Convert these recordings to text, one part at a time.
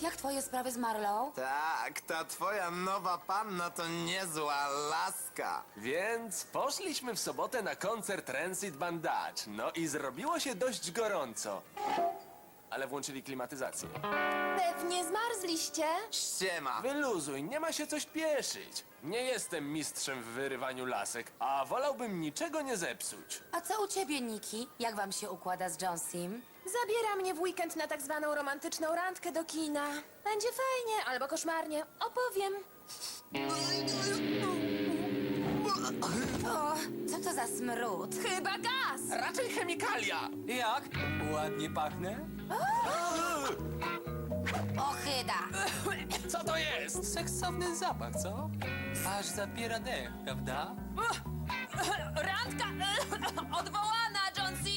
Jak twoje sprawy z Marlow? Tak, ta twoja nowa panna to niezła laska. Więc poszliśmy w sobotę na koncert Rancid Bandage. No i zrobiło się dość gorąco. Ale włączyli klimatyzację. Pewnie zmarzliście? Ściema. Wyluzuj, nie ma się co śpieszyć. Nie jestem mistrzem w wyrywaniu lasek, a wolałbym niczego nie zepsuć. A co u ciebie, Niki? Jak wam się układa z Jonesim? Zabiera mnie w weekend na tak zwaną romantyczną randkę do kina. Będzie fajnie albo koszmarnie. Opowiem. O, co to za smród? Chyba gaz! Raczej chemikalia! Jak? Ładnie pachnę? Ochyda! Co to jest? Seksowny zapach, co? Aż zapiera dech, prawda? Randka odwołana, John C.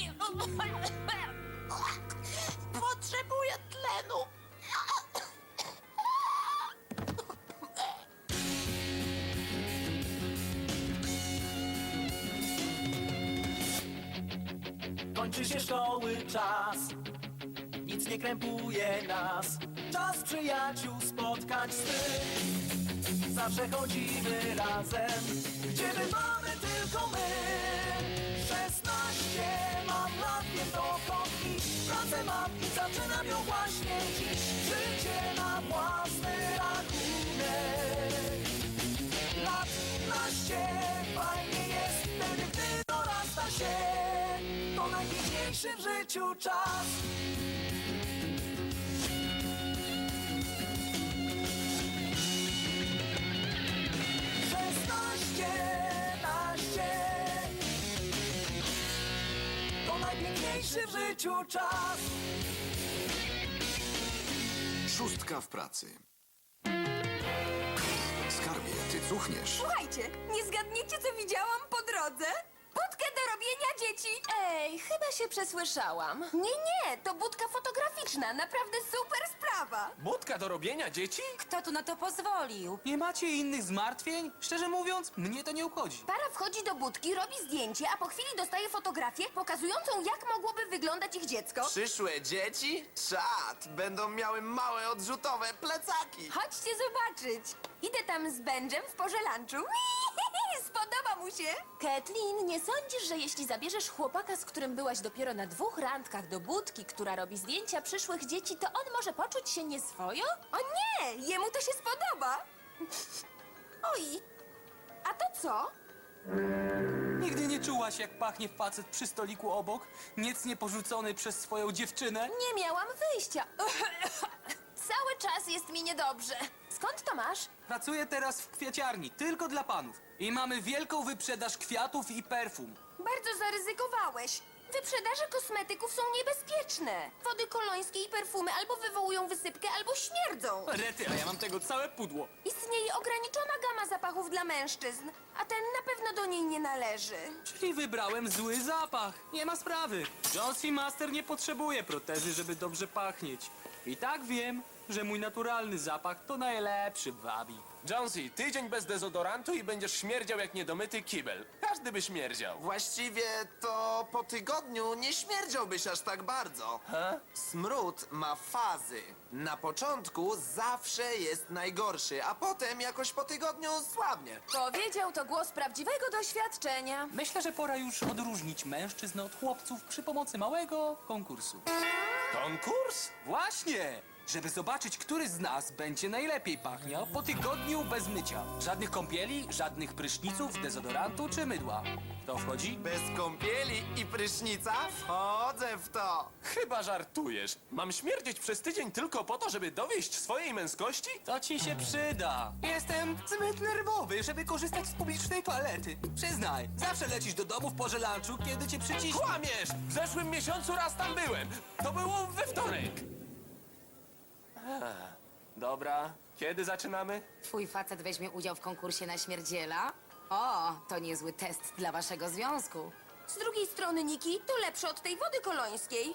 Potrzebuję tlenu. Kończy się szkoły czas, nic nie krępuje nas. Czas przyjaciół spotkań swych. Zawsze chodzimy razem, gdzie bywamy tylko my. 16 mam lat, wiem dokąd iść. Pracę mam i zaczynam ją właśnie dziś. Życie na własny rachunek. Lat naście fajnie jest wtedy, gdy dorasta się. To najpiękniejszy w życiu czas. Najpiękniejszy w życiu czas. Szóstka w pracy. Skarbie, ty cuchniesz. Słuchajcie, nie zgadniecie, co widziałam po drodze? Robienia dzieci! Ej, chyba się przesłyszałam. Nie, nie, to budka fotograficzna, naprawdę super sprawa. Budka do robienia dzieci? Kto tu na to pozwolił? Nie macie innych zmartwień? Szczerze mówiąc, mnie to nie obchodzi. Para wchodzi do budki, robi zdjęcie, a po chwili dostaje fotografię pokazującą, jak mogłoby wyglądać ich dziecko. Przyszłe dzieci? Czad. Będą miały małe odrzutowe plecaki. Chodźcie zobaczyć. Idę tam z Benjem w porze lunchu. Spodoba mu się. Kathleen, nie sądzisz, że jeśli zabierzesz chłopaka, z którym byłaś dopiero na dwóch randkach do budki, która robi zdjęcia przyszłych dzieci, to on może poczuć się nieswojo? O nie, jemu to się spodoba. Oj, a to co? Nigdy nie czułaś, jak pachnie facet przy stoliku obok, nic nie porzucony przez swoją dziewczynę? Nie miałam wyjścia. Cały czas jest mi niedobrze. Skąd to masz? Pracuję teraz w kwiaciarni, tylko dla panów. I mamy wielką wyprzedaż kwiatów i perfum. Bardzo zaryzykowałeś. Wyprzedaże kosmetyków są niebezpieczne. Wody kolońskie i perfumy albo wywołują wysypkę, albo śmierdzą. Rety, a ja mam tego całe pudło. Istnieje ograniczona gama zapachów dla mężczyzn, a ten na pewno do niej nie należy. Czyli wybrałem zły zapach. Nie ma sprawy. Jonesy Master nie potrzebuje protezy, żeby dobrze pachnieć. I tak wiem, że mój naturalny zapach to najlepszy wabi. Jonesy, tydzień bez dezodorantu i będziesz śmierdział jak niedomyty kibel. Każdy by śmierdział. Właściwie to po tygodniu nie śmierdziałbyś aż tak bardzo. Smród ma fazy. Na początku zawsze jest najgorszy, a potem jakoś po tygodniu słabnie. Powiedział to głos prawdziwego doświadczenia. Myślę, że pora już odróżnić mężczyzn od chłopców przy pomocy małego konkursu. Konkurs? Właśnie! Żeby zobaczyć, który z nas będzie najlepiej pachniał po tygodniu bez mycia. Żadnych kąpieli, żadnych pryszniców, dezodorantu czy mydła. Kto wchodzi? Bez kąpieli i prysznica wchodzę w to. Chyba żartujesz. Mam śmierdzieć przez tydzień tylko po to, żeby dowieść swojej męskości? To ci się przyda. Jestem zbyt nerwowy, żeby korzystać z publicznej toalety. Przyznaj, zawsze lecisz do domu w porze lunchu, kiedy cię przyciśnie. Kłamiesz! W zeszłym miesiącu raz tam byłem. To było we wtorek. Dobra, kiedy zaczynamy? Twój facet weźmie udział w konkursie na śmierdziela? O, to niezły test dla waszego związku. Z drugiej strony, Niki, to lepsze od tej wody kolońskiej.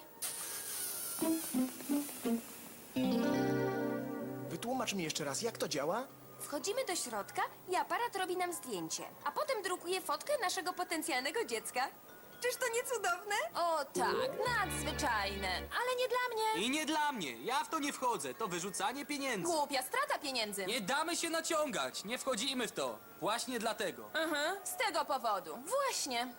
Wytłumacz mi jeszcze raz, jak to działa? Wchodzimy do środka i aparat robi nam zdjęcie, a potem drukuje fotkę naszego potencjalnego dziecka. Czyż to nie cudowne? O tak, nadzwyczajne, ale nie dla mnie. I nie dla mnie. Ja w to nie wchodzę. To wyrzucanie pieniędzy. Głupia strata pieniędzy. Nie damy się naciągać. Nie wchodzimy w to. Właśnie dlatego. Mhm, z tego powodu. Właśnie.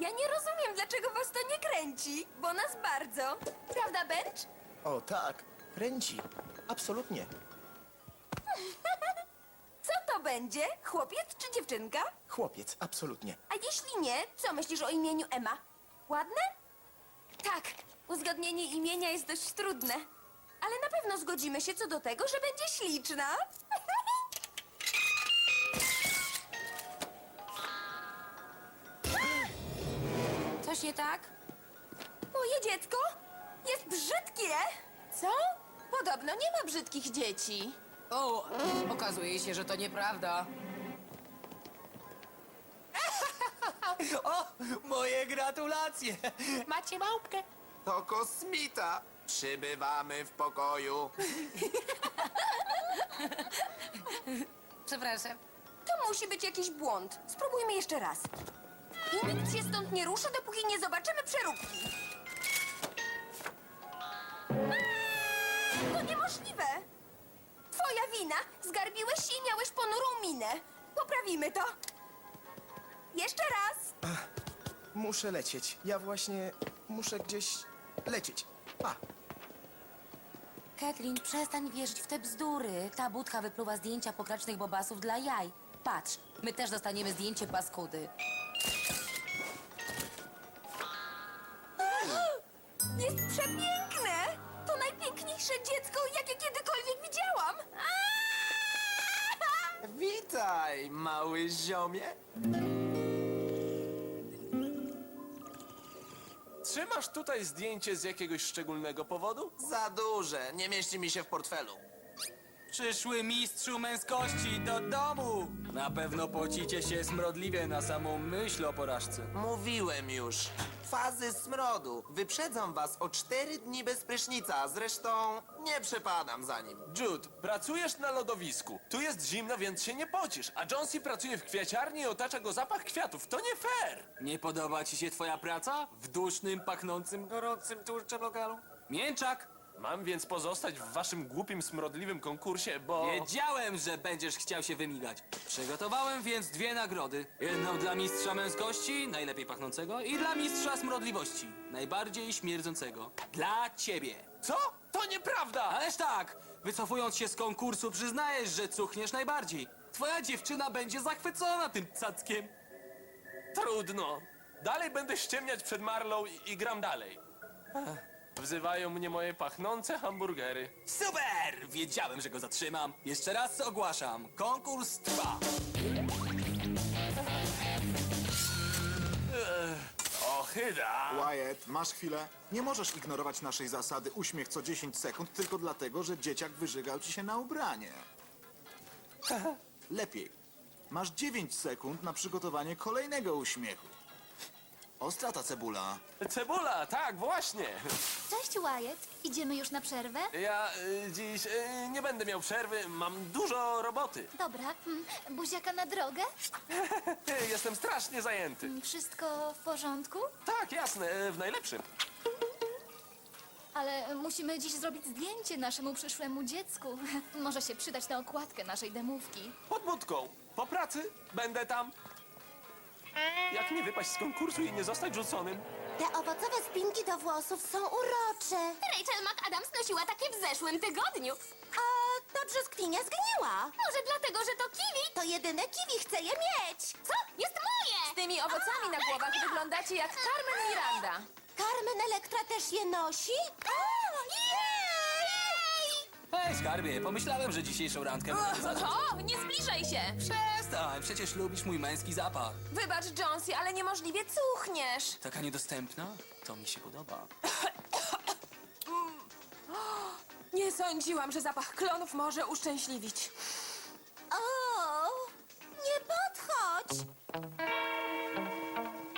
Ja nie rozumiem, dlaczego was to nie kręci, bo nas bardzo. Prawda, Bench? O tak, kręci. Absolutnie. Co to będzie? Chłopiec czy dziewczynka? Chłopiec, absolutnie. A jeśli nie, co myślisz o imieniu Emma? Ładne? Tak, uzgodnienie imienia jest dość trudne. Ale na pewno zgodzimy się co do tego, że będzie śliczna. Coś nie tak? Moje dziecko jest brzydkie. Co? Podobno nie ma brzydkich dzieci. O, okazuje się, że to nieprawda. O, moje gratulacje. Macie małpkę. To kosmita. Przybywamy w pokoju. Przepraszam. To musi być jakiś błąd. Spróbujmy jeszcze raz. I nikt się stąd nie ruszy, dopóki nie zobaczymy przeróbki. To niemożliwe. Wina. Zgarbiłeś się i miałeś ponurą minę. Poprawimy to. Jeszcze raz. Muszę lecieć. Ja właśnie muszę gdzieś lecieć. Pa. Kathleen, przestań wierzyć w te bzdury. Ta budka wypluwa zdjęcia pokracznych bobasów dla jaj. Patrz, my też dostaniemy zdjęcie paskudy. Ziomie. Trzymasz tutaj zdjęcie z jakiegoś szczególnego powodu? Za duże, nie mieści mi się w portfelu. Przyszły mistrzu męskości do domu. Na pewno pocicie się smrodliwie na samą myśl o porażce. Mówiłem już. Fazy smrodu. Wyprzedzam was o cztery dni bez prysznica. Zresztą nie przepadam za nim. Jude, pracujesz na lodowisku. Tu jest zimno, więc się nie pocisz. A Jonesy pracuje w kwiaciarni i otacza go zapach kwiatów. To nie fair! Nie podoba ci się twoja praca? W dusznym, pachnącym, gorącym tłuszczem lokalu? Mięczak! Mam więc pozostać w waszym głupim, smrodliwym konkursie, bo... Wiedziałem, że będziesz chciał się wymigać. Przygotowałem więc dwie nagrody. Jedną dla mistrza męskości, najlepiej pachnącego, i dla mistrza smrodliwości, najbardziej śmierdzącego. Dla ciebie. Co? To nieprawda! Ależ tak, wycofując się z konkursu, przyznajesz, że cuchniesz najbardziej. Twoja dziewczyna będzie zachwycona tym cackiem. Trudno. Dalej będę ściemniać przed Marlow i, i gram dalej. Ech, Wzywają mnie moje pachnące hamburgery. Super! Wiedziałem, że go zatrzymam. Jeszcze raz ogłaszam. Konkurs trwa. Ochyda! Wyatt, masz chwilę? Nie możesz ignorować naszej zasady uśmiech co 10 sekund tylko dlatego, że dzieciak wyżygał ci się na ubranie. Lepiej. Masz 9 sekund na przygotowanie kolejnego uśmiechu. Ostra ta cebula. Cebula, tak, właśnie. Cześć Wyatt, idziemy już na przerwę? Ja y, dziś y, nie będę miał przerwy, mam dużo roboty. Dobra, mm, buziaka na drogę? Jestem strasznie zajęty. Mm, Wszystko w porządku? Tak, jasne, y, w najlepszym. Ale musimy dziś zrobić zdjęcie naszemu przyszłemu dziecku. Może się przydać na okładkę naszej demówki. Pod budką. Po pracy będę tam. Jak nie wypaść z konkursu i nie zostać rzuconym? Te owocowe spinki do włosów są urocze. Rachel McAdams nosiła takie w zeszłym tygodniu. A ta brzoskwinia zgniła. Może dlatego, że to kiwi? To jedyne kiwi, chcę je mieć. Co? Jest moje! Z tymi owocami na głowach wyglądacie jak Carmen Miranda. Carmen Electra też je nosi? Hej, skarbie, pomyślałem, że dzisiejszą randkę możemy zacząć. O, nie zbliżaj się! Przestań, przecież lubisz mój męski zapach. Wybacz, Jonesy, ale niemożliwie cuchniesz. Taka niedostępna? To mi się podoba. Nie sądziłam, że zapach klonów może uszczęśliwić. O,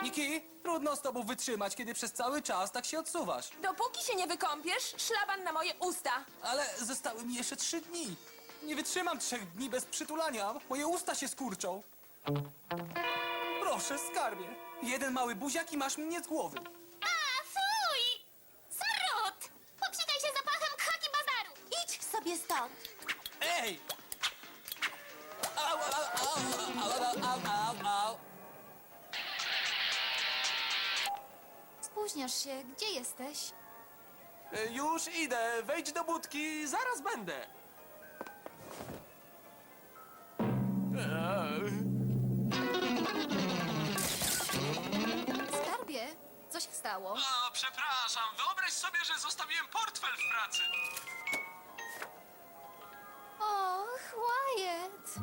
Niki, trudno z tobą wytrzymać, kiedy przez cały czas tak się odsuwasz. Dopóki się nie wykąpiesz, szlaban na moje usta. Ale zostały mi jeszcze trzy dni. Nie wytrzymam trzech dni bez przytulania. Moje usta się skurczą. Proszę, skarbie. Jeden mały buziak i masz mnie z głowy. A, fuj! Sarut! Popsikaj się zapachem khaki bazaru! Idź sobie stąd! Ej! Au, au, au, au, au, au, au, au. Spóźniasz się. Gdzie jesteś? E, Już idę, wejdź do budki, zaraz będę. Skarbie, co się stało? O, przepraszam, wyobraź sobie, że zostawiłem portfel w pracy. Och, Wyatt.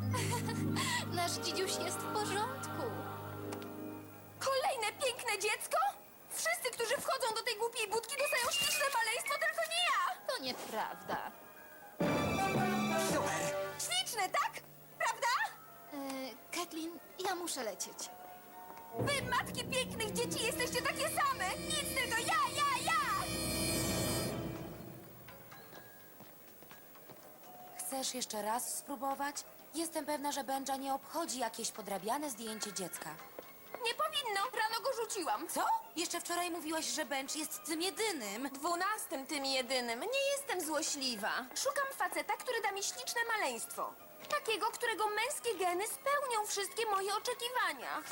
Nasz dzidziuś jest w porządku. Kolejne piękne dziecko? Wszyscy, którzy wchodzą do tej głupiej budki, dostają śliczne maleństwo, tylko nie ja! To nieprawda. Śliczne, tak? Prawda? E, Kathleen, ja muszę lecieć. Wy, matki pięknych dzieci, jesteście takie same! Nic tylko ja, ja, ja! Chcesz jeszcze raz spróbować? Jestem pewna, że Benja nie obchodzi jakieś podrabiane zdjęcie dziecka. Nie powinno, rano go rzuciłam. Co? Jeszcze wczoraj mówiłaś, że Bench jest tym jedynym. Dwunastym tym jedynym. Nie jestem złośliwa. Szukam faceta, który da mi śliczne maleństwo. Takiego, którego męskie geny spełnią wszystkie moje oczekiwania.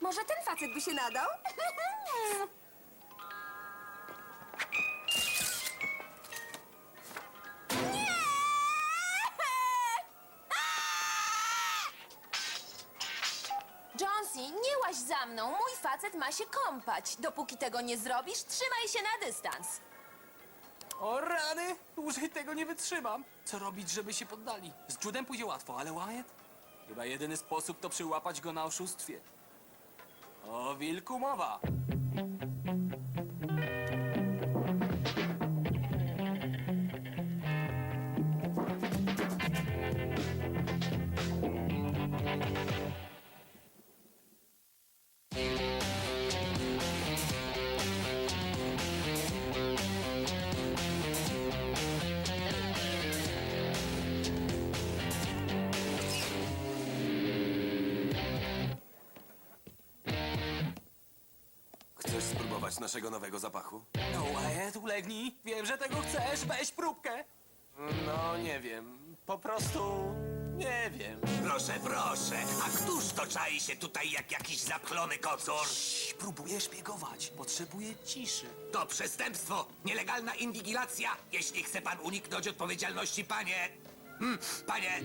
Może ten facet by się nadał? łaź za mną. Mój facet ma się kąpać. Dopóki tego nie zrobisz, trzymaj się na dystans. O rany! Dłużej tego nie wytrzymam. Co robić, żeby się poddali? Z Judem pójdzie łatwo, ale Wyatt? Chyba jedyny sposób to przyłapać go na oszustwie. O wilku mowa. Naszego nowego zapachu? No Wyatt, ulegnij. Wiem, że tego chcesz. Weź próbkę. No, nie wiem. Po prostu nie wiem. Proszę, proszę, a któż to czai się tutaj jak jakiś zapchlony kocur? Cii, Próbuję szpiegować. Potrzebuję ciszy. To przestępstwo, nielegalna inwigilacja. Jeśli chce pan uniknąć odpowiedzialności, panie... Hmm, panie...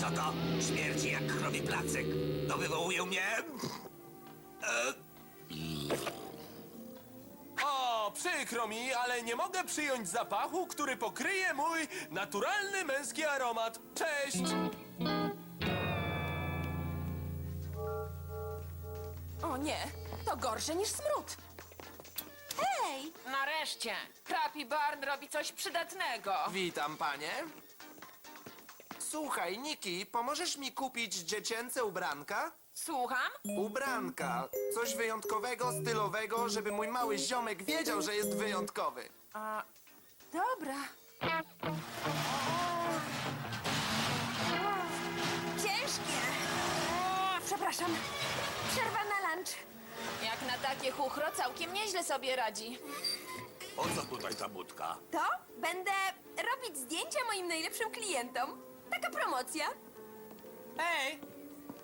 Co to? Śmierci jak krowi placek. To wywołuje mnie... E, O, przykro mi, ale nie mogę przyjąć zapachu, który pokryje mój naturalny męski aromat. Cześć! O nie, to gorsze niż smród. Hej! Nareszcie! Krapi Barn robi coś przydatnego. Witam, panie. Słuchaj, Niki, pomożesz mi kupić dziecięce ubranka? Słucham? Ubranka. Coś wyjątkowego, stylowego, żeby mój mały ziomek wiedział, że jest wyjątkowy. Dobra. Ciężkie. Przepraszam. Przerwa na lunch. Jak na takie chuchro całkiem nieźle sobie radzi. o co tutaj ta budka? To będę robić zdjęcia moim najlepszym klientom. Taka promocja. Ej!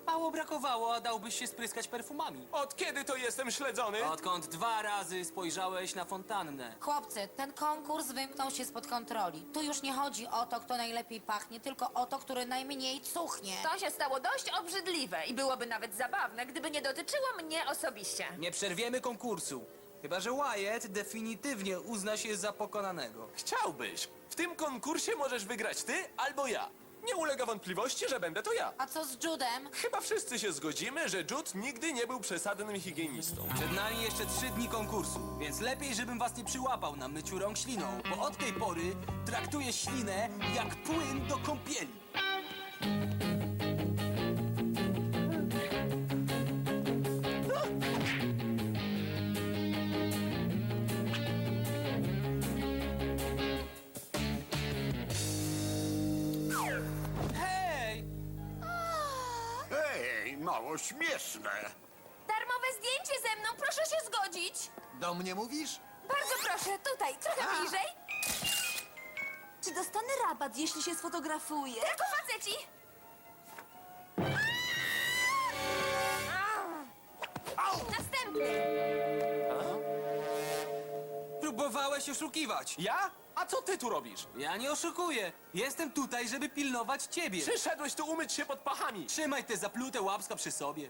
Mało brakowało, a dałbyś się spryskać perfumami. Od kiedy to jestem śledzony? Odkąd dwa razy spojrzałeś na fontannę. Chłopcy, ten konkurs wymknął się spod kontroli. Tu już nie chodzi o to, kto najlepiej pachnie, tylko o to, który najmniej cuchnie. To się stało dość obrzydliwe i byłoby nawet zabawne, gdyby nie dotyczyło mnie osobiście. Nie przerwiemy konkursu. Chyba, że Wyatt definitywnie uzna się za pokonanego. Chciałbyś. W tym konkursie możesz wygrać ty albo ja. Nie ulega wątpliwości, że będę to ja. A co z Judem? Chyba wszyscy się zgodzimy, że Jude nigdy nie był przesadnym higienistą. Przed nami jeszcze trzy dni konkursu, więc lepiej, żebym was nie przyłapał na myciu rąk śliną, bo od tej pory traktuję ślinę jak płyn do kąpieli. Mało śmieszne. Darmowe zdjęcie ze mną, proszę się zgodzić. Do mnie mówisz? Bardzo proszę, tutaj, trochę bliżej. Czy dostanę rabat, jeśli się sfotografuję? Tylko faceci. Następny. Próbowałeś oszukiwać. Ja? A co ty tu robisz? Ja nie oszukuję. Jestem tutaj, żeby pilnować ciebie. Przyszedłeś tu umyć się pod pachami. Trzymaj te zaplute łapska przy sobie.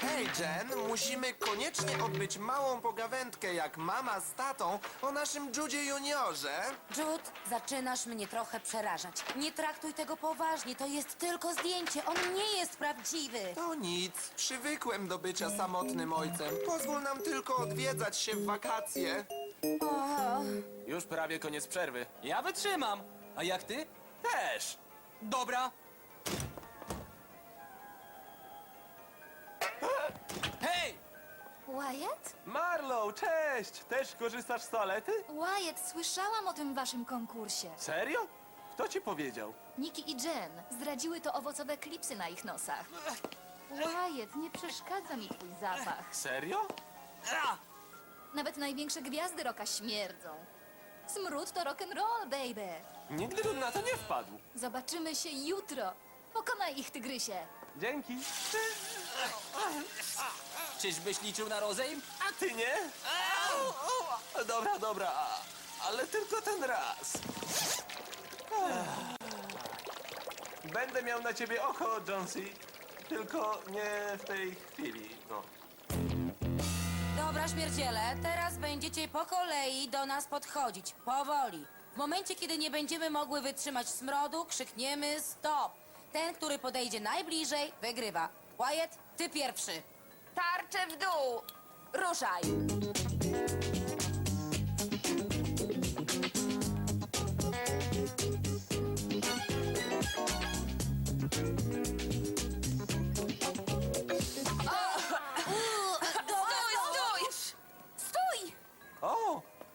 Hej, Jen, musimy koniecznie odbyć małą pogawędkę jak mama z tatą o naszym Judzie Juniorze. Jude, zaczynasz mnie trochę przerażać. Nie traktuj tego poważnie, to jest tylko zdjęcie, on nie jest prawdziwy. To nic, przywykłem do bycia samotnym ojcem. Pozwól nam tylko odwiedzać się w wakacje. Już prawie koniec przerwy. Ja wytrzymam. A jak ty? Też. Dobra. Hej! Wyatt? Marlow, cześć! Też korzystasz z toalety? Wyatt, słyszałam o tym waszym konkursie. Serio? Kto ci powiedział? Nikki i Jen zdradziły to owocowe klipsy na ich nosach. Wyatt, nie przeszkadza mi twój zapach. Serio? A! Nawet największe gwiazdy roka śmierdzą. Smród to rock'n'roll, baby. Nigdy bym na to nie wpadł. Zobaczymy się jutro. Pokonaj ich, tygrysie. Dzięki. Czyżbyś liczył na rozejm? A ty nie? Dobra, dobra, ale tylko ten raz. Będę miał na ciebie oko, Jonesy. Tylko nie w tej chwili, no. Dobra, śmierdziele, teraz będziecie po kolei do nas podchodzić, powoli. W momencie, kiedy nie będziemy mogły wytrzymać smrodu, krzykniemy stop. Ten, który podejdzie najbliżej, wygrywa. Wyatt, ty pierwszy. Tarczę w dół. Ruszaj.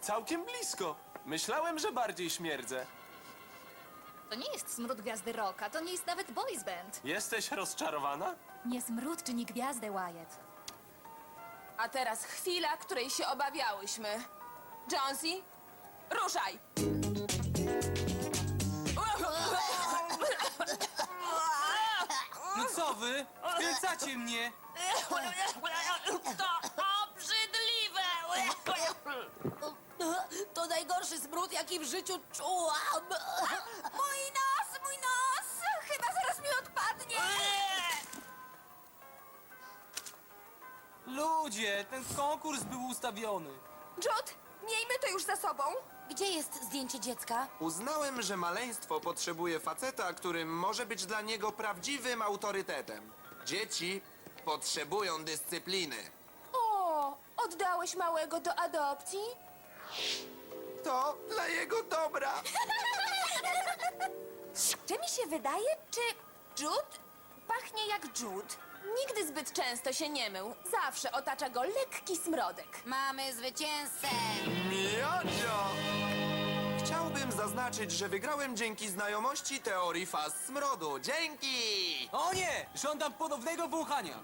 Całkiem blisko. Myślałem, że bardziej śmierdzę. To nie jest smród gwiazdy rocka, to nie jest nawet boys band. Jesteś rozczarowana? Nie smród czyni gwiazdę, Wyatt. A teraz chwila, której się obawiałyśmy. Jonesy, ruszaj! No co wy? Wkręcacie mnie. To obrzydliwe! To najgorszy smród, jaki w życiu czułam. Mój nos, mój nos! Chyba zaraz mi odpadnie! Ludzie, ten konkurs był ustawiony. Jude, miejmy to już za sobą. Gdzie jest zdjęcie dziecka? Uznałem, że maleństwo potrzebuje faceta, który może być dla niego prawdziwym autorytetem. Dzieci potrzebują dyscypliny. O, oddałeś małego do adopcji? To dla jego dobra. Czy mi się wydaje, czy Jude pachnie jak Jude? Nigdy zbyt często się nie mył. Zawsze otacza go lekki smrodek. Mamy zwycięzcę! Miodzio! Chciałbym zaznaczyć, że wygrałem dzięki znajomości teorii faz smrodu. Dzięki! O nie! Żądam ponownego wąchania.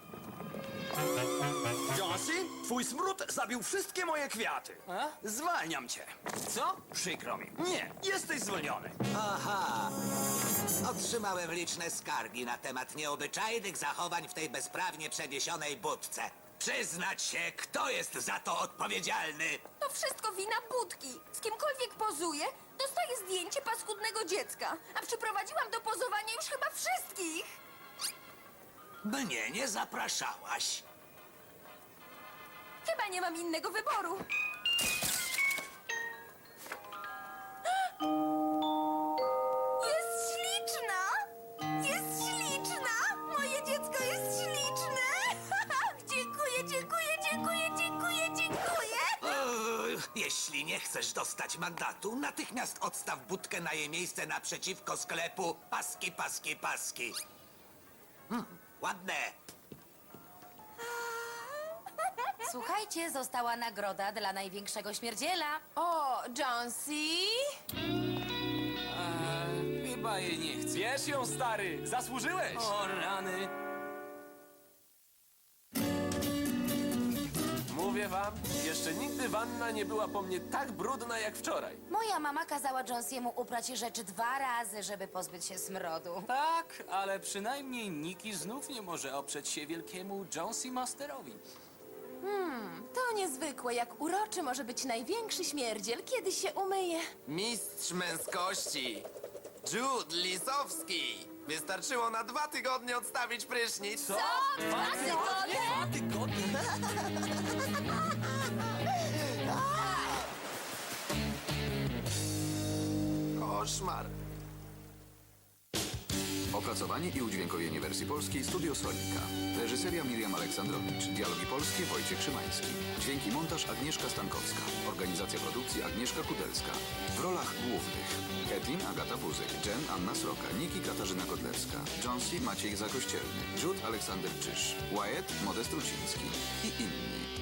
Jonesy, twój smród zabił wszystkie moje kwiaty. A? Zwalniam cię. Co? Przykro mi. Nie, jesteś zwolniony. Aha! Otrzymałem liczne skargi na temat nieobyczajnych zachowań w tej bezprawnie przeniesionej budce. Przyznać się, kto jest za to odpowiedzialny. To wszystko wina budki. Z kimkolwiek pozuje, dostaje zdjęcie paskudnego dziecka. A przyprowadziłam do pozowania już chyba wszystkich. Mnie nie zapraszałaś. Chyba nie mam innego wyboru. Jest śliczna! Jest śliczna! Moje dziecko jest śliczne! dziękuję, dziękuję, dziękuję, dziękuję, dziękuję! Eee, Jeśli nie chcesz dostać mandatu, natychmiast odstaw budkę na jej miejsce naprzeciwko sklepu Paski, Paski, Paski. Hmm, ładne. Słuchajcie, została nagroda dla największego śmierdziela. O, Jonesy! chyba jej nie chcę. Bierz ją, stary! Zasłużyłeś! O rany. Mówię wam, jeszcze nigdy wanna nie była po mnie tak brudna jak wczoraj. Moja mama kazała Jonesiemu uprać rzeczy dwa razy, żeby pozbyć się smrodu. Tak, ale przynajmniej Niki znów nie może oprzeć się wielkiemu Jonesy Masterowi. To niezwykłe, jak uroczy może być największy śmierdziel, kiedy się umyje. Mistrz męskości. Jude Lisowski. Wystarczyło na dwa tygodnie odstawić prysznic. Co? Dwa tygodnie? Koszmar. Opracowanie i udźwiękowienie wersji polskiej Studio Sonika. Reżyseria Miriam Aleksandrowicz. Dialogi polskie Wojciech Szymański. Dźwięki montaż Agnieszka Stankowska. Organizacja produkcji Agnieszka Kudelska. W rolach głównych Kathleen Agata Buzyk, Jen Anna Sroka, Niki Katarzyna Godlewska, Jonesy Maciej Zakościelny, Jude Aleksander Czyż, Wyatt Modest Ruciński i inni.